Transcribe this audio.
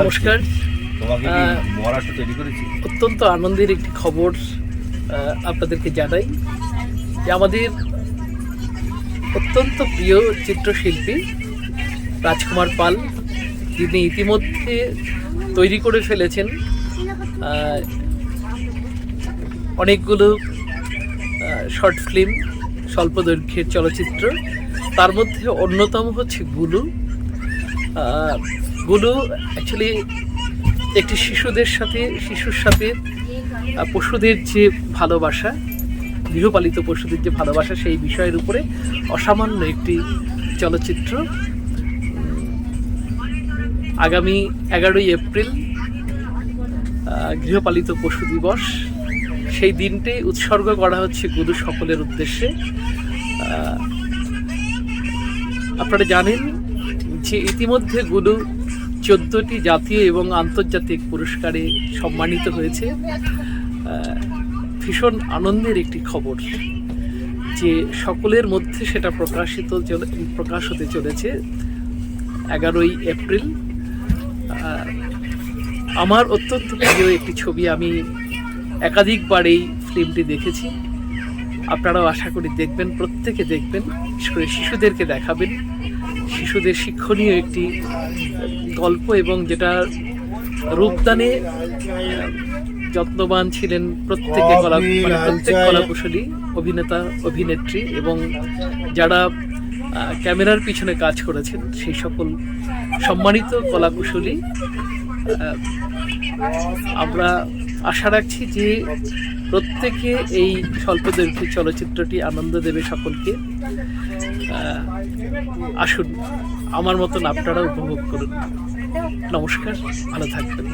নমস্কার। অত্যন্ত আনন্দের একটি খবর আপনাদেরকে জানাই যে আমাদের অত্যন্ত প্রিয় চিত্রশিল্পী রাজকুমার পাল যিনি ইতিমধ্যে তৈরি করে ফেলেছেন অনেকগুলো শর্ট ফিল্ম স্বল্প দৈর্ঘ্যের চলচ্চিত্র তার মধ্যে অন্যতম হচ্ছে গুলু। গুলু অ্যাকচুয়ালি একটি শিশুদের সাথে, শিশুর সাথে পশুদের যে ভালোবাসা, গৃহপালিত পশুদের যে ভালোবাসা, সেই বিষয়ের উপরে অসামান্য একটি চলচ্চিত্র। আগামী এগারোই এপ্রিল গৃহপালিত পশু দিবস। সেই দিনটাই উৎসর্গ করা হচ্ছে গুরু সকলের উদ্দেশ্যে। আপনারা জানেন যে ইতিমধ্যে গুরু চোদ্দটি জাতীয় এবং আন্তর্জাতিক পুরস্কারে সম্মানিত হয়েছে ভীষণ আনন্দের একটি খবর যে সকলের মধ্যে সেটা প্রকাশিত প্রকাশ হতে চলেছে এগারোই এপ্রিল। আমার অত্যন্ত প্রিয় একটি ছবি, আমি একাধিকবার এই ফিল্মটি দেখেছি। আপনারাও আশা করি দেখবেন, প্রত্যেকে দেখবেন, বিশেষ করে শিশুদেরকে দেখাবেন। শিশুদের শিক্ষণীয় একটি গল্প এবং যেটা রূপদানে যত্নবান ছিলেন প্রত্যেকে কলা মানে প্রত্যেক কলাকুশলী অভিনেতা অভিনেত্রী এবং যারা ক্যামেরার পিছনে কাজ করেছেন সেই সকল সম্মানিত কলাকুশলী আমরা আশা রাখছি যে প্রত্যেকে এই স্বল্প স্বল্পদৈর্ঘ্য চলচ্চিত্রটি আনন্দ দেবে সকলকে। আসুন, আমার মতন আপনারা উপভোগ করুন। নমস্কার, ভালো থাকবেন।